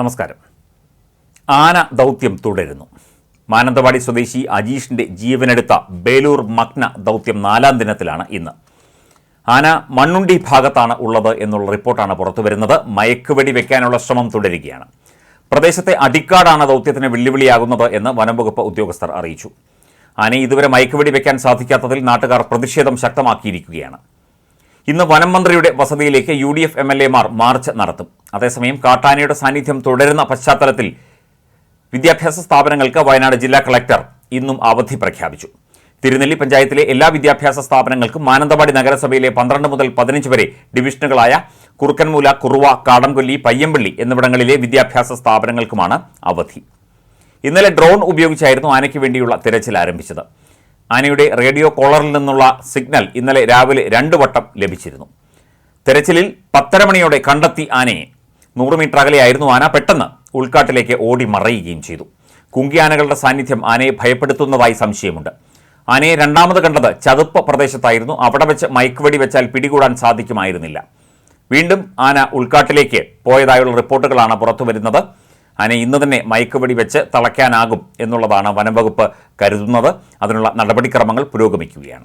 നമസ്കാരം. ആന ദൗത്യം തുടരുന്നു. മാനന്തവാടി സ്വദേശി അജീഷിന്റെ ജീവനെടുത്ത ബേലൂർ മഗ്ന ദൗത്യം നാലാം ദിനത്തിലാണ് ഇന്ന്. ആന മണ്ണുണ്ടി ഭാഗത്താണ് ഉള്ളത് എന്നുള്ള റിപ്പോർട്ടാണ് പുറത്തു വരുന്നത്. മയക്കുവെടി വെക്കാനുള്ള ശ്രമം തുടരുകയാണ്. പ്രദേശത്തെ അടിക്കാടാണ് ദൗത്യത്തിന് വെല്ലുവിളിയാകുന്നത് എന്ന് വനംവകുപ്പ് ഉദ്യോഗസ്ഥർ അറിയിച്ചു. ആനയെ ഇതുവരെ മയക്കുവെടി വെക്കാൻ സാധിക്കാത്തതിൽ നാട്ടുകാർ പ്രതിഷേധം ശക്തമാക്കിയിരിക്കുകയാണ്. ഇന്ന് വനം മന്ത്രിയുടെ വസതിയിലേക്ക് U D F M L എമാർ മാർച്ച് നടത്തും. അതേസമയം കാട്ടാനയുടെ സാന്നിധ്യം തുടരുന്ന പശ്ചാത്തലത്തിൽ വിദ്യാഭ്യാസ സ്ഥാപനങ്ങൾക്ക് വയനാട് ജില്ലാ കളക്ടർ ഇന്നും അവധി പ്രഖ്യാപിച്ചു. തിരുനെല്ലി പഞ്ചായത്തിലെ എല്ലാ വിദ്യാഭ്യാസ സ്ഥാപനങ്ങൾക്കും മാനന്തവാടി നഗരസഭയിലെ പന്ത്രണ്ട് മുതൽ പതിനഞ്ച് വരെ ഡിവിഷനുകളായ കുറുക്കൻമൂല കുറുവ കാടംകൊല്ലി പയ്യമ്പള്ളി എന്നിവിടങ്ങളിലെ വിദ്യാഭ്യാസ സ്ഥാപനങ്ങൾക്കുമാണ് അവധി. ഇന്നലെ ഡ്രോൺ ഉപയോഗിച്ചായിരുന്നു ആനയ്ക്ക് വേണ്ടിയുള്ള തിരച്ചിൽ ആരംഭിച്ചത്. ആനയുടെ റേഡിയോ കോളറിൽ നിന്നുള്ള സിഗ്നൽ ഇന്നലെ രാവിലെ രണ്ടു വട്ടം ലഭിച്ചിരുന്നു. തെരച്ചിലിൽ പത്തര മണിയോടെ കണ്ടെത്തി ആനയെ. നൂറ് മീറ്റർ അകലെയായിരുന്നു ആന പെട്ടെന്ന് ഉൾക്കാട്ടിലേക്ക് ഓടി മറയുകയും ചെയ്തു. കുങ്കിയാനകളുടെ സാന്നിധ്യം ആനയെ ഭയപ്പെടുത്തുന്നതായി സംശയമുണ്ട്. ആനയെ രണ്ടാമത് കണ്ടത് ചതുപ്പ് പ്രദേശത്തായിരുന്നു. അവിടെ വെച്ച് മയക്കുവെടി വെച്ചാൽ പിടികൂടാൻ സാധിക്കുമായിരുന്നില്ല. വീണ്ടും ആന ഉൾക്കാട്ടിലേക്ക് പോയതായുള്ള റിപ്പോർട്ടുകളാണ് പുറത്തുവരുന്നത്. ആന ഇന്ന് തന്നെ മയക്കുപടി വെച്ച് തളയ്ക്കാനാകും എന്നുള്ളതാണ് വനംവകുപ്പ് കരുതുന്നത്. അതിനുള്ള നടപടിക്രമങ്ങൾ പുരോഗമിക്കുകയാണ്.